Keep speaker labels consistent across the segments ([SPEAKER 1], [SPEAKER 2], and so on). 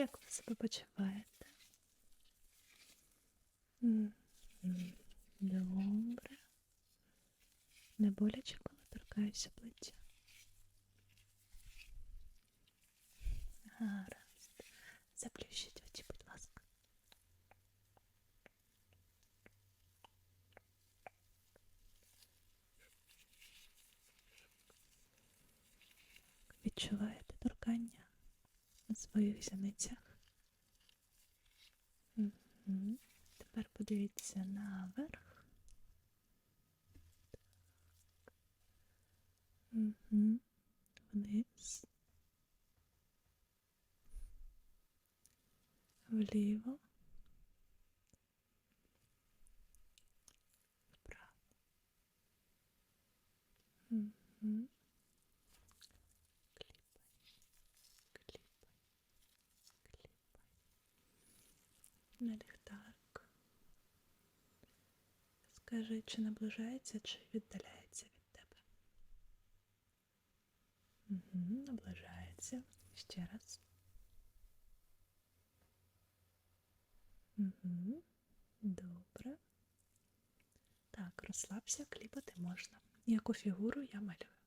[SPEAKER 1] Як ви себе почуваєте? М, м, Добре. Не боляче, коли торкаюся плеча. Гаразд. Заплющіть очі, будь ласка. Відчуваєте торкання Своїх зяницях? Мгм. Тепер подивіться наверх. Угу. Вниз. Вліво. Вправо. Угу. На ліхтарик. Скажи, чи наближається, чи віддаляється від тебе. Угу, наближається. Ще раз. Угу. Добре. Так, розслабся, кліпати можна. Яку фігуру я малюю?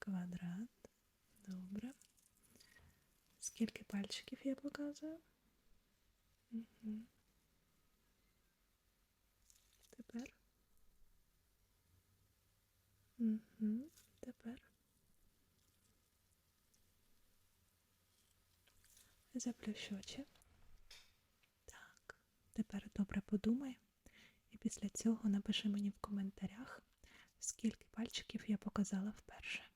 [SPEAKER 1] Квадрат. Добре. Скільки пальчиків я показую? Угу. Тепер. Угу. Тепер. Заплющ очі. Так. Тепер добре подумай. І після цього напиши мені в коментарях, скільки пальчиків я показала вперше.